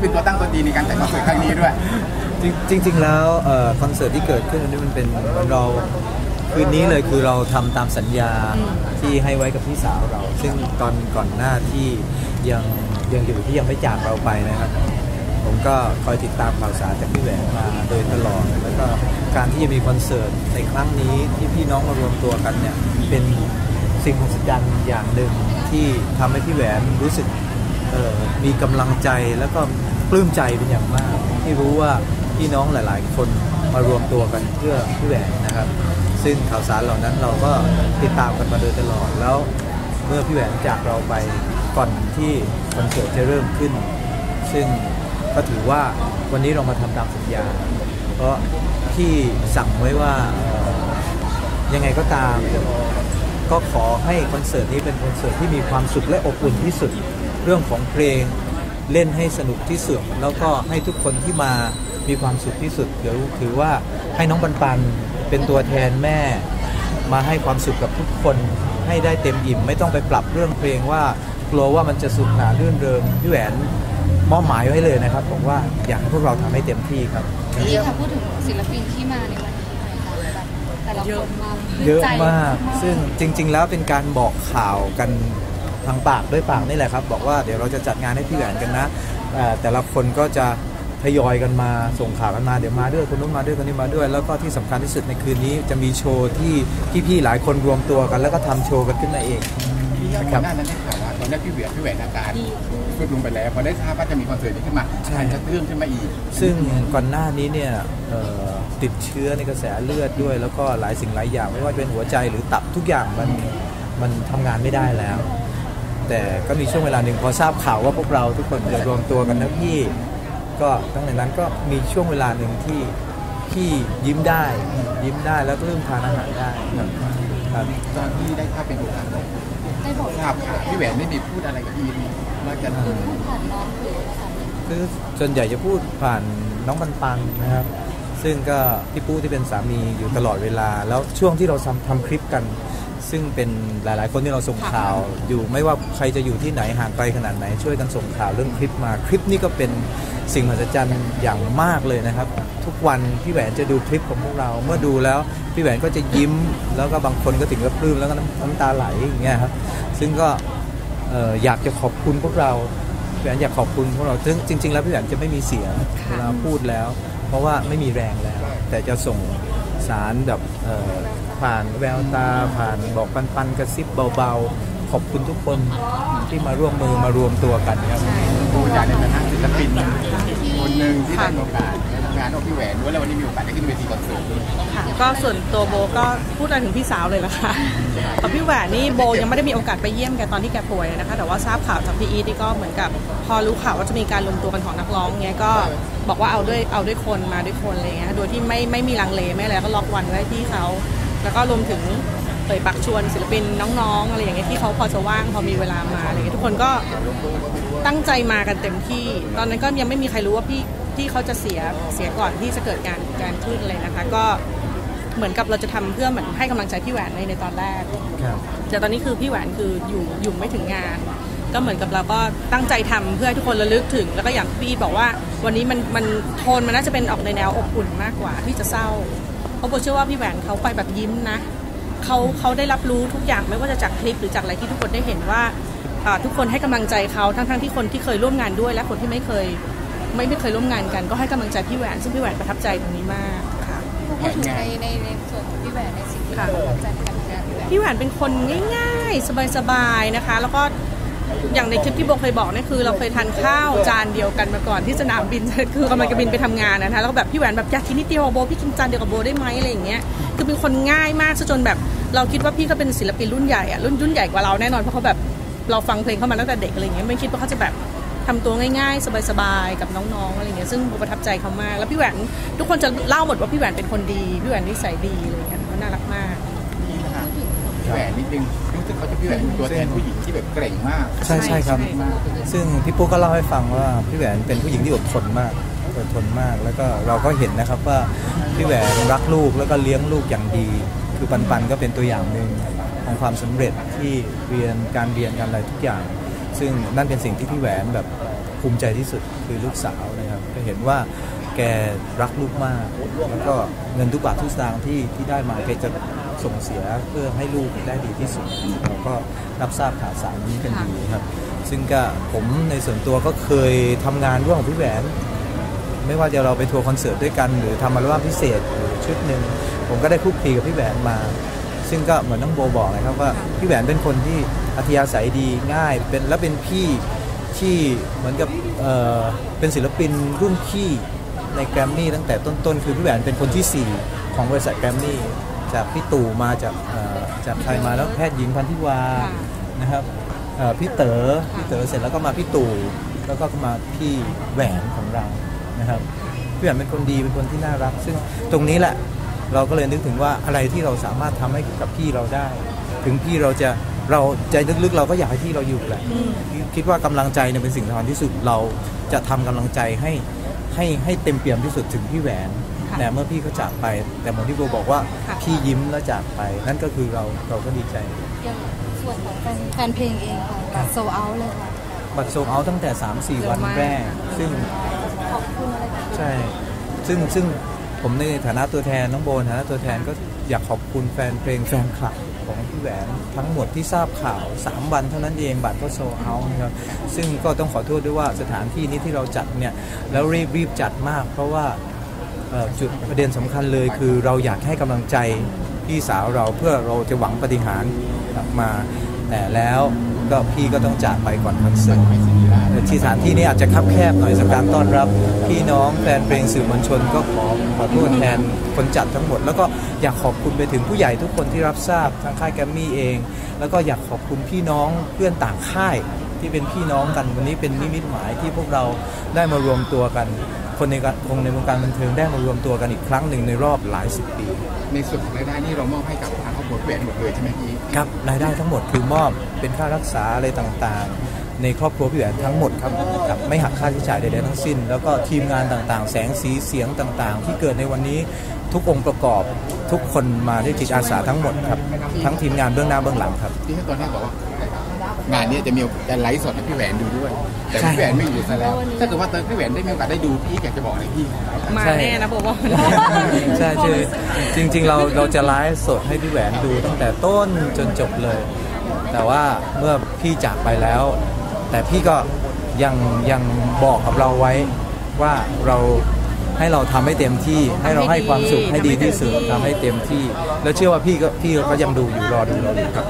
เป็นตัวตั้งตัวตีในการจัดคอนเสิร์ตครั้งนี้ด้วย จริงจริงๆแล้วเอ่อคอนเสิร์ตที่เกิดขึ้นอันนี้มันเป็นเราคืนนี้เลยคือเราทำตามสัญญาที่ให้ไว้กับพี่สาวเรา ซึ่งตอนก่อนหน้าที่ยังยังอยู่ที่ยังไม่จากเราไปนะครับ ผมก็คอยติดตามข่าวสารจากพี่แหวนมาโดยตลอด แล้วก็การที่จะมีคอนเสิร์ตในครั้งนี้ที่พี่น้องมารวมตัวกันเนี่ยเป็นสิ่งมหัศจรรย์อย่างหนึ่งที่ทำให้พี่แหวนรู้สึกเอ่อ มีกำลังใจแล้วก็ปลื้มใจเป็นอย่างมาก ที่รู้ว่าพี่น้องหลาย ๆ คนมารวมตัวกันเพื่อพี่แหวนนะครับ ซึ่งข่าวสารเหล่านั้นเราก็ติดตามกันมาโดยตลอดแล้วเมื่อพี่แหวนจากเราไปก่อนที่คอนเสิร์ตจะเริ่มขึ้น ซึ่งก็ถือว่าวันนี้เรามาทำตามสัญญา เพราะพี่สั่งไว้ว่ายังไงก็ตาม ก็ขอให้คอนเสิร์ตนี้เป็นคอนเสิร์ตที่มีความสุขและอบอุ่นที่สุด เรื่องของเพลงเล่นให้สนุกที่สุด แล้วก็ให้ทุกคนที่มามีความสุขที่สุดเดี๋ยวถือว่าให้น้องปันปันเป็นตัวแทนแม่ มาให้ความสุขกับทุกคนให้ได้เต็มอิ่ม ไม่ต้องไปปรับเรื่องเพลงว่ากลัวว่ามันจะสุขหนารื่นเริงพี่แหวนมอบหมายไว้เลยนะครับผมว่าอยากให้พวกเราทำให้เต็มที่ครับพี่ค่ะพูดถึงศิลปินที่มาในวันนี้หน่อยค่ะแบบแต่ละคนมาเยอะใจมาก ซึ่งจริง ๆ แล้วเป็นการบอกข่าวกัน ทางปากด้วยปากนี่แหละครับ บอกว่าเดี๋ยวเราจะจัดงานให้พี่แหวนกันนะเอ่อแต่ละคนก็จะทยอยกันมาส่งข่าวกันมาเดี๋ยวมาด้วยคนนู้นมาด้วยคนนี้มาด้วย แล้วก็ที่สำคัญที่สุดในคืนนี้จะมีโชว์ที่พี่ๆหลายคนรวมตัวกัน แล้วก็ทำโชว์กันขึ้นมาเองพี่ยอดก่อนหน้านั้นได้ข่าวว่าตอนแรกพี่แหวนพี่แหวนอาการสุดลงไปแล้วพอได้ทราบว่าจะมีคอนเสิร์ตนี้ขึ้นมาใช่มันจะเรื่องขึ้นมาอีก ซึ่งก่อนหน้านี้เนี่ยเอ่อติดเชื้อในกระแสเลือดด้วย แล้วก็หลายสิ่งหลายอย่างไม่ว่าจะเป็นหัวใจหรือตับทุกอย่างมันมันทำงานไม่ได้แล้ว แต่ก็มีช่วงเวลาหนึ่งพอทราบข่าวว่าพวกเราทุกคนจะรวมตัวกันนะพี่ ก็ตั้งแต่นั้นก็มีช่วงเวลาหนึ่งที่พี่ยิ้มได้ ยิ้มได้แล้วก็เริ่มทานอาหารได้ครับครับตอนที่ได้ทราบเป็นโอกาสได้บอกทราบข่าวพี่แหวนไม่มีพูดอะไรกับพี่นี่ว่าจะคือพูดผ่านน้องหรือผ่านคือส่วนใหญ่จะพูดผ่านน้องปันปันนะครับ ซึ่งก็พี่ปู้ที่เป็นสามีอยู่ตลอดเวลา แล้วช่วงที่เราทำทำคลิปกัน ซึ่งเป็นหลาย ๆ คนที่เราส่งข่าวอยู่ไม่ว่าใครจะอยู่ที่ไหนห่างไกลขนาดไหน ช่วยกันส่งข่าวเรื่องคลิปมาคลิปนี้ก็เป็นสิ่งมหัศจรรย์อย่างมากเลยนะครับ ทุกวันพี่แหวนจะดูคลิปของพวกเรา เมื่อดูแล้วพี่แหวนก็จะยิ้ม แล้วก็บางคนก็ถึงกับปลื้มแล้วก็น้ำน้ำตาไหลอย่างเงี้ยครับซึ่งก็เอ่ออยากจะขอบคุณพวกเราพี่แหวนอยากขอบคุณพวกเราซึ่งจริง ๆ แล้วพี่แหวนจะไม่มีเสียงเวลาพูดแล้ว เพราะว่าไม่มีแรงแล้ว แต่จะส่งสารแบบเอ่อ ผ่านแววตาผ่านบอกปันปันๆกระซิบเบาๆ ขอบคุณทุกคนที่มาร่วมมือมารวมตัวกันครับพูดจากในฐานะศิลปินคนหนึ่งที่ได้โอกาสงานกับพี่แหวนด้วยแล้ววันนี้มีโอกาสได้ขึ้นเวทีคอนเสิร์ตค่ะก็ส่วนตัวโบก็พูดอะไรถึงพี่สาวเลยละค่ะพี่แหวนนี่โบยังไม่ได้มีโอกาสไปเยี่ยมแกตอนที่แกป่วยนะคะ แต่ว่าทราบข่าวจากพี่อีทนี่ก็เหมือนกับ พอรู้ข่าวว่าจะมีการรวมตัวกันของนักร้องเงี้ยก็บอกว่าเอาด้วยเอาด้วยคนมาด้วยคนอะไรเงี้ยโดยที่ไม่ไม่มีลังเลไม่อะไรก็ล็อกวันไว้ให้พี่เขา แล้วก็รวมถึงเอ่ยปักชวนศิลปินน้องๆ อะไรอย่างเงี้ยที่เขาพอจะว่างพอมีเวลามาอะไรเงี้ยทุกคนก็ตั้งใจมากันเต็มที่ ตอนนั้นก็ยังไม่มีใครรู้ว่าพี่พี่เขาจะเสียเสียก่อนที่จะเกิดการการขึ้นเลยนะคะ ก็เหมือนกับเราจะทำเพื่อเหมือนให้กำลังใจพี่แหวนในในตอนแรกครับแต่ตอนนี้คือพี่แหวนคืออยู่อยู่ไม่ถึงงาน ก็เหมือนกับเราก็ตั้งใจทำเพื่อให้ทุกคนระลึกถึง แล้วก็อย่างพี่อีทบอกว่า วันนี้มันมันโทนมันน่าจะเป็นออกในแนวอบอุ่นมากกว่าที่จะเศร้า เพราะโบเชื่อว่าพี่แหวนเขาไปแบบยิ้มนะเขาเขาได้รับรู้ทุกอย่างไม่ว่าจะจากคลิปหรือจากอะไรที่ทุกคนได้เห็นว่าอ่าทุกคนให้กำลังใจเขาทั้งทั้งๆที่คนที่เคยร่วมงานด้วยและคนที่ไม่เคยไม่ไม่เคยร่วมงานกัน ก็ให้กำลังใจพี่แหวนซึ่งพี่แหวนประทับใจตรงนี้มากค่ะพูดถึงในในในส่วนของพี่แหวนในสิ่งที่ค่ะประทับใจในการทำงานพี่แหวนพี่แหวนเป็นคนง่ายๆ สบายๆนะคะ แล้วก็ อย่างในคลิปที่โบเคยบอกนี่คือ เราเคยทานข้าวจานเดียวกันมาก่อนที่สนามบิน คือกำลังจะบินไปทำงานนะคะแล้วแบบพี่แหวนแบบอยากกินนิดเดียวโบพี่กินจานเดียวกับโบได้ไหมอะไรอย่างเงี้ยคือเป็นคนง่ายมากซะจนแบบ เราคิดว่าพี่เขาเป็นศิลปินรุ่นใหญ่อะรุ่นรุ่นใหญ่กว่าเราแน่นอนเพราะเขาแบบเราฟังเพลงเข้ามาตั้งแต่เด็กอะไรเงี้ยไม่คิดว่าเขาจะแบบทำตัวง่ายๆ สบายๆกับน้องๆอะไรเงี้ยซึ่งโบประทับใจเขามาก แล้วพี่แหวนทุกคนจะเล่าหมดว่าพี่แหวนเป็นคนดีพี่แหวนนิสัยดีอะไรเงี้ยเขาน่ารักมากพี่แหวนนิดนึง รู้สึกเขาจะพี่แหวนเป็นตัวแทนผู้หญิงที่แบบเกร่งมาก ใช่ใช่ครับใช่ซึ่งพี่ปุ๊กก็เล่าให้ฟังว่าพี่แหวนเป็นผู้หญิงที่อดทนมากอดทนมากแล้วก็เราก็เห็นนะครับว่าพี่แหวนรักลูกแล้วก็เลี้ยงลูกอย่างดี คือปันปันก็เป็นตัวอย่างหนึ่งของความสำเร็จที่เรียนการเรียนการอะไรทุกอย่าง ซึ่งนั่นเป็นสิ่งที่พี่แหวนแบบภูมิใจที่สุดคือลูกสาวนะครับก็เห็นว่าแกรักลูกมากแล้วก็เงินทุกบาททุกสตางค์ที่ที่ได้มาแกจะ ส่งเสียเพื่อให้ลูกได้ดีที่สุดเราก็รับทราบข่าวสารนี้กันดีครับ ซึ่งก็ผมในส่วนตัวก็เคยทำงานร่วมกับพี่แหวน ไม่ว่าจะเราไปทัวร์คอนเสิร์ตด้วยกัน หรือทำอัลบั้มพิเศษหรือชุดหนึ่งผมก็ได้คุกคลีกับพี่แหวนมา ซึ่งก็เหมือนน้องโบบอกนะครับว่าพี่แหวนเป็นคนที่อัธยาศัยดีง่ายเป็นและเป็นพี่ที่เหมือนกับเเป็นศิลปินรุ่นพี่ในแกรมมี่ตั้งแต่ต้นๆ คือพี่แหวนเป็นคนที่ 4 ของบริษัทแกรมมี่ จากพี่ตู่มาจากเอ่อจากใครมาแล้วแพทย์หญิงพันธิวาค่ะนะครับเอ่อพี่เต๋อพี่เต๋อเสร็จแล้วก็มาพี่ตู่แล้วก็มาพี่แหวนของเรานะครับพี่แหวนเป็นคนดีเป็นคนที่น่ารัก ซึ่งตรงนี้แหละเราก็เลยนึกถึงว่าอะไรที่เราสามารถทำให้กับพี่เราได้ ถึงพี่เราจะเราใจลึกๆ เราก็อยากให้พี่เราอยู่แหละคิดว่ากำลังใจเนี่ยเป็นสิ่งสำคัญที่สุดเราจะทำกำลังใจให้ให้ให้เต็มเปี่ยมที่สุดถึงพี่แหวนค่ะ แต่เมื่อพี่เขาจากไป แต่เหมือนที่โบบอกว่าค่ะพี่ยิ้มแล้วจากไป นั่นก็คือเราเราก็ดีใจอย่างส่วนของแฟนแฟนเพลงเองค่ะแบบโซเอาเลยค่ะบัตรโซลเอาท์ตั้งแต่ 3-4 วันแรก ซึ่งขอบคุณอะไรแบบนี้ใช่ ซึ่งซึ่งผมในฐานะตัวแทนน้องโบในฐานะตัวแทนก็อยากขอบคุณแฟนเพลงแฟนคลับของพี่แหวนทั้งหมดที่ทราบข่าว 3 วันเท่านั้นเองบัตรก็โซลเอาท์นะครับซึ่งก็ต้องขอโทษด้วยว่าสถานที่นี้ที่เราจัดเนี่ย แล้วรีบรีบจัดมาก เพราะว่าเอ่อ จุดประเด็นสำคัญเลยคือเราอยากให้กำลังใจพี่สาวเราเพื่อเราจะหวังปฏิหารย์กลับมา แต่แล้วก็พี่ก็ต้องจากไปก่อนคอนเสิร์ตที่สถานที่นี้อาจจะคับแคบหน่อยสำหรับการต้อนรับ พี่น้องแฟนเพลงสื่อมวลชนก็ขอขอโทษแทนคนจัดทั้งหมด แล้วก็อยากขอบคุณไปถึงผู้ใหญ่ทุกคนที่รับทราบทางค่ายแกรมมี่เอง แล้วก็อยากขอบคุณพี่น้องเพื่อนต่างค่ายที่เป็นพี่น้องกันวันนี้เป็นนิมิตหมายที่พวกเราได้มารวมตัวกัน คนในการคงในวงการบันเทิงได้มารวมตัวกันอีกครั้งหนึ่งในรอบหลายสิบปี ในส่วนของรายได้นี่เรามอบให้กับทางครอบครัวพี่แหวนหมดเลยใช่ไหมพี่ครับรายได้ทั้งหมดคือมอบเป็นค่ารักษาอะไรต่างๆ ในครอบครัวพี่แหวนทั้งหมดครับครับไม่หักค่าใช้จ่ายใดๆทั้งสิ้น แล้วก็ทีมงานต่างๆ แสงสีเสียงต่างๆ ที่เกิดในวันนี้ทุกองค์ประกอบทุกคนมาด้วยจิตอาสาทั้งหมดครับทั้งทีมงานเบื้องหน้าเบื้องหลังครับที่ตอนแรกบอกว่า งานเนี้จะมีจะไลฟ์สดให้พี่แหวนดูด้วย แต่ใช่พี่แหวนไม่อยู่ซะแล้ว ถ้าเกิดว่าตอนพี่แหวนได้มีโอกาสได้ดูพี่อยากจะบอกอะไรพี่ มาใช่แน่นะบอกว่าใช่ใช่จริง ๆ เราเราจะไลฟ์สดให้พี่แหวนดูตั้งแต่ต้นจนจบเลย แต่ว่าเมื่อพี่จากไปแล้ว แต่พี่ก็ยังยังบอกกับเราไว้ว่าเราให้เราทำให้เต็มที่ ให้เราให้ความสุขให้ดีที่สุดทำให้เต็มที่ แล้วเชื่อว่าพี่ก็พี่ก็ยังดูอยู่รอดูเราอยู่ครับ